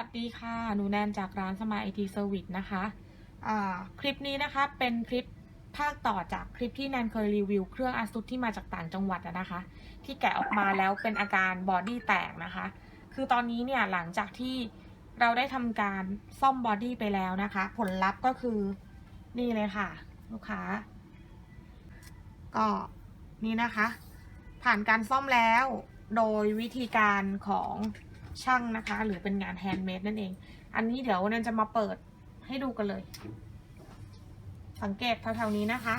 ัสดีค่ะ หนูแนนจากร้านสมายไอทีเซอร์วิสนะคะ คลิปนี้นะคะเป็นคลิปภาคต่อจากคลิปที่แนนเคยรีวิวเครื่องอาซุที่มาจากต่างจังหวัดนะคะ ที่แกะออกมาแล้วเป็นอาการบอดี้แตกนะคะ คือตอนนี้เนี่ยหลังจากที่เราได้ทำการซ่อมบอดี้ไปแล้วนะคะ ผลลัพธ์ก็คือนี่เลยค่ะ ลูกค้า ก็นี่นะคะ ผ่านการซ่อมแล้วโดยวิธีการของ ช่างนะคะ หรือเป็นงานแฮนด์เมดนั่นเอง อันนี้เดี๋ยวนันจะมาเปิดให้ดูกันเลย สังเกตแถวๆนี้นะคะ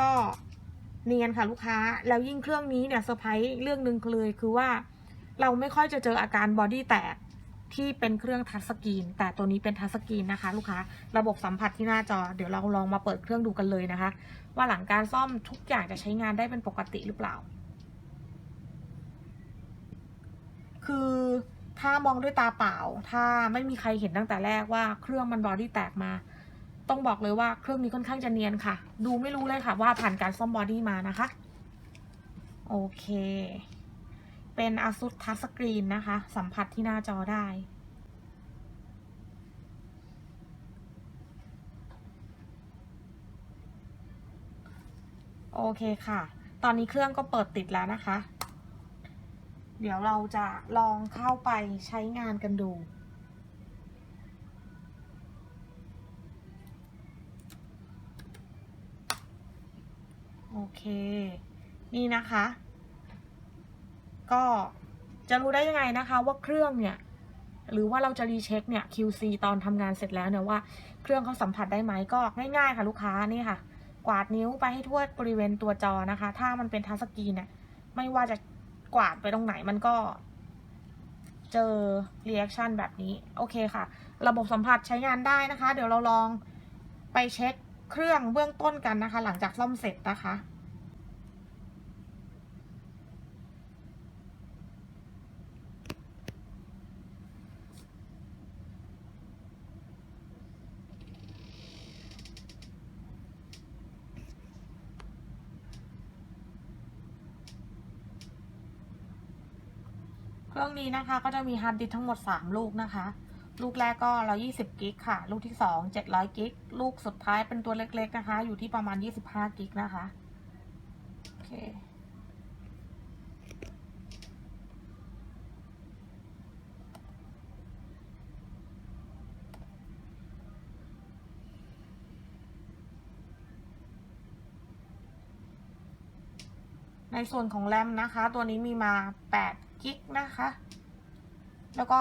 ก็เนียนค่ะลูกค้า แล้วยิ่งเครื่องนี้เนี่ยเซอร์ไพรส์เรื่องหนึ่งเลยคือว่าเราไม่ค่อยจะเจออาการบอดี้แตกที่เป็นเครื่องทัชสกรีน แต่ตัวนี้เป็นทัชสกรีนนะคะ ลูกค้า ระบบสัมผัสที่หน้าจอ เดี๋ยวเราลองมาเปิดเครื่องดูกันเลยนะคะ ว่าหลังการซ่อมทุกอย่างจะใช้งานได้เป็นปกติหรือเปล่า คือถ้ามองด้วยตาเปล่า ถ้าไม่มีใครเห็นตั้งแต่แรกว่าเครื่องมันบอดี้แตกมา ต้องบอกเลยว่าเครื่องนี้ค่อนข้างจะเนียนค่ะ ดูไม่รู้เลยค่ะว่าผ่านการซ่อมบอดี้มานะคะ โอเค เป็น ASUS Touch Screen นะคะ สัมผัสที่หน้าจอได้โอเคค่ะ ตอนนี้เครื่องก็เปิดติดแล้วนะคะ เดี๋ยวเราจะลองเข้าไปใช้งานกันดู โอเค นี่นะคะ ก็จะรู้ได้ยังไงนะคะว่าเครื่องเนี่ย หรือว่าเราจะรีเช็คเนี่ย QC ตอนทำงานเสร็จแล้วเนี่ยว่าเครื่องเขาสัมผัสได้ไหมก็ง่ายๆค่ะลูกค้านี่ค่ะ กวาดนิ้วไปให้ทั่วบริเวณตัวจอนะคะ ถ้ามันเป็นทัชสกรีนเนี่ยไม่ว่าจะ กวาดไปตรงไหนมันก็ เจอรีแอคชั่นแบบนี้ โอเคค่ะ ระบบสัมผัสใช้งานได้นะคะ เดี๋ยวเราลองไปเช็คเครื่องเบื้องต้นกันนะคะ หลังจากซ่อมเสร็จนะคะ เครื่องนี้นะคะก็จะมีฮาร์ดดิสทั้งหมด 3 ลูกนะคะ ลูกแรกก็ 120 กิกค่ะ ลูกที่ 2 700 กิก ลูกสุดท้ายเป็นตัวเล็กๆนะคะ อยู่ที่ประมาณ 25 กิกนะคะ โอเคในส่วนของแรมนะคะ ตัวนี้มีมา 8 กิกนะคะ แล้วก็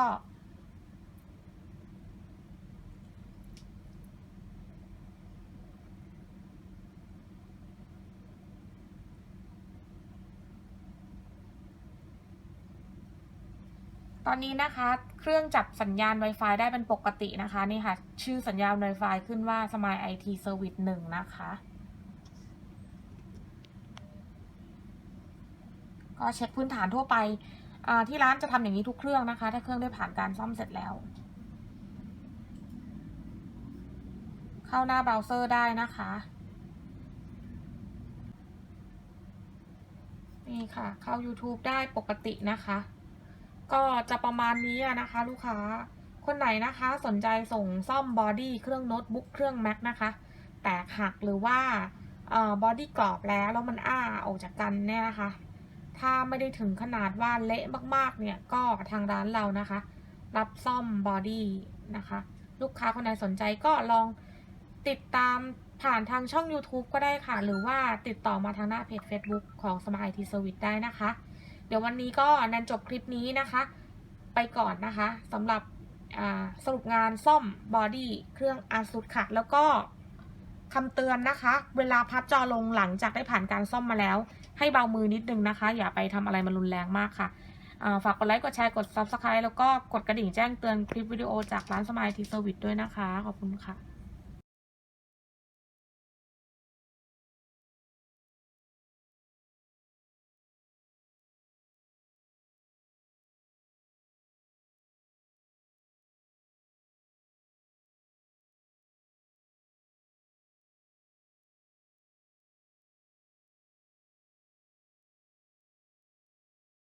ตอนนี้นะคะ เครื่องจับสัญญาณ Wi-Fi ได้เป็นปกตินะคะ นี่ค่ะ ชื่อสัญญาณ Wi-Fi ขึ้นว่า Smile IT Service 1 นะคะก็เช็คพื้นฐานทั่วไป ที่ร้านจะทำอย่างนี้ทุกเครื่องนะคะ ถ้าเครื่องได้ผ่านการซ่อมเสร็จแล้ว เข้าหน้าเบราว์เซอร์ได้นะคะนี่ค่ะ เข้า YouTube ได้ปกตินะคะ ก็จะประมาณนี้นะคะ ลูกค้าคนไหนนะคะสนใจส่งซ่อมบอดี้เครื่องโน้ตบุ๊กเครื่อง Mac นะคะ แตกหักหรือว่าบอดี้กรอบแล้วแล้วมันอ้าออกจากกันเนี่ยนะคะ ถ้าไม่ได้ถึงขนาดว่าเละมากๆ เนี่ย ก็ทางร้านเรานะคะ รับซ่อมบอดี้นะคะ ลูกค้าคนไหนสนใจก็ลองติดตามผ่านทางช่อง YouTube ก็ได้ค่ะ หรือว่าติดต่อมาทางหน้าเพจ Facebook ของ Smart IT Service ได้นะคะ เดี๋ยววันนี้ก็นันจบคลิปนี้นะคะ ไปก่อนนะคะสำหรับสรุปงานซ่อมบอดี้เครื่อง ASUS ค่ะ แล้วก็คำเตือนนะคะ เวลาพับจอลงหลังจากได้ผ่านการซ่อมมาแล้ว ให้เบามือนิดนึงนะคะ อย่าไปทำอะไรมันรุนแรงมากค่ะฝากกดไลค์ กดแชร์ กด Subscribe แล้วก็กดกระดิ่งแจ้งเตือนคลิปวิดีโอจากร้านสมายทีเซอร์วิสด้วยนะคะ ขอบคุณค่ะ